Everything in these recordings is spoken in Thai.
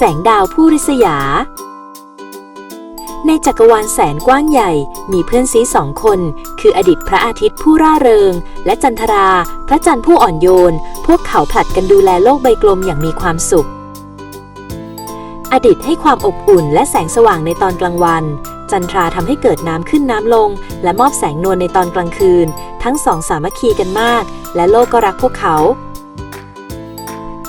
แสงดาวผู้ริษยา ในจักรวาลแสนกว้างใหญ่ มีเพื่อนซีสองคน คืออดีตพระอาทิตย์ผู้ร่าเริง และจันทรา พระจันทร์ผู้อ่อนโยน พวกเขาผลัดกันดูแลโลกใบกลมอย่างมีความสุข อดีตให้ความอบอุ่นและแสงสว่างในตอนกลางวัน จันทราทำให้เกิดน้ำขึ้นน้ำลง และมอบแสงนวลในตอนกลางคืน ทั้งสองสามัคคีกันมาก และโลกก็รักพวกเขา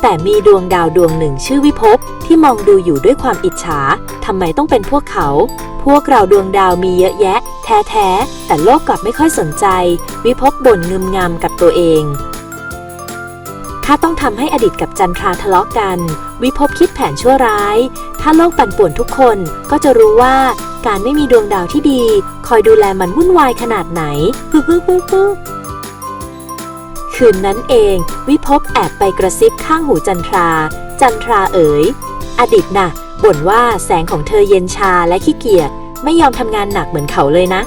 แต่มีดวงดาวดวงหนึ่งชื่อวิภพ ที่มองดูอยู่ด้วยความอิจฉาทำไมต้องเป็นพวกเขา พวกเราดวงดาวมีเยอะแยะ แท้ๆ แต่โลกกลับไม่ค่อยสนใจ วิภพบ่นงึมงำกับตัวเองถ้าต้องทำให้อดีตกับจันทราทะเลาะกัน วิภพคิดแผนชั่วร้าย ถ้าโลกปั่นป่วนทุกคนก็จะรู้ว่าการไม่มีดวงดาวที่ดี คอยดูแลมันวุ่นวายขนาดไหนฮึฮึฮึฮึคืนนั้นเอง วิภพแอบไปกระซิบข้างหูจันทรา จันทราเอ๋ย อดิตน่ะบ่นว่าแสงของเธอเย็นชาและขี้เกียจไม่ยอมทำงานหนักเหมือนเขาเลยนะ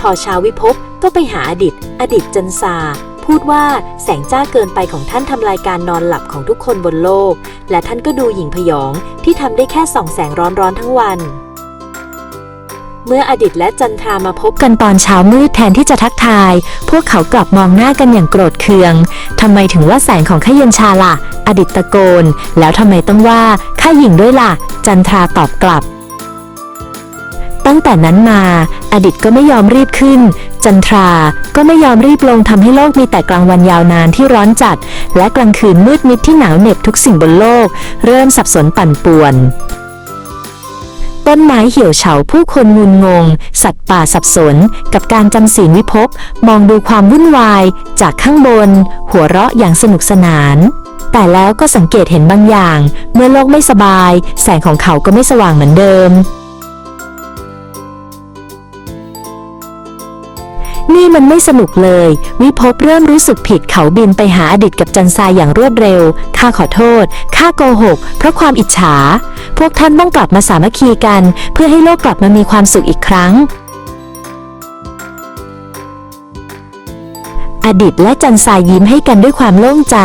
พอเช้าวิภพก็ไปหาอดิต อดิตจันทราพูดว่าแสงจ้าเกินไปของท่านทำลายการนอนหลับของทุกคนบนโลก และท่านก็ดูหยิ่งพยองที่ทำได้แค่ส่องแสงร้อนๆทั้งวัน เมื่ออดิตและจันทรามาพบกันตอนเช้ามืดแทนที่จะทักทาย พวกเขากลับมองหน้ากันอย่างโกรธเคืองทำไมถึงว่าแสงของข้าเย็นชาล่ะ อดิตตะโกน แล้วทำไมต้องว่าข้าหญิงด้วยล่ะ จันทราตอบกลับ ตั้งแต่นั้นมา อดิตก็ไม่ยอมรีบขึ้น จันทราก็ไม่ยอมรีบลงทำให้โลกมีแต่กลางวันยาวนานที่ร้อนจัด และกลางคืนมืดมิดที่หนาวเหน็บทุกสิ่งบนโลก เริ่มสับสนปั่นป่วนต้นไม้เหี่ยวเฉาผู้คนงุนงง สัตว์ป่าสับสน กับการจำศีลวิภพมองดูความวุ่นวาย จากข้างบน หัวเราะอย่างสนุกสนาน แต่แล้วก็สังเกตเห็นบางอย่าง เมื่อโลกไม่สบาย แสงของเขาก็ไม่สว่างเหมือนเดิม นี่มันไม่สนุกเลย วิภพเริ่มรู้สึกผิดเขาบินไปหาอดิตกับจันทรายอย่างรวดเร็ว ข้าขอโทษ ข้าโกหก เพราะความอิจฉา พวกท่านต้องกลับมาสามัคคีกัน เพื่อให้โลกกลับมามีความสุขอีกครั้ง อดิตและจันทรายยิ้มให้กันด้วยความโล่งใจ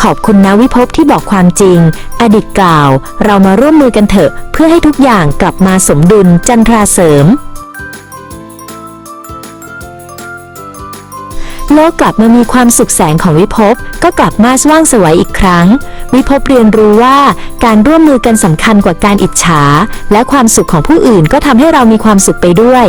ขอบคุณนะวิภพที่บอกความจริง อดิตกล่าว เรามาร่วมมือกันเถอะ เพื่อให้ทุกอย่างกลับมาสมดุลจันทราเสริม โลกกลับมามีความสุขแสงของวิภพก็กลับมาสว่างสวยอีกครั้ง วิภพเรียนรู้ว่าการร่วมมือกันสำคัญกว่าการอิจฉา และความสุขของผู้อื่นก็ทำให้เรามีความสุขไปด้วย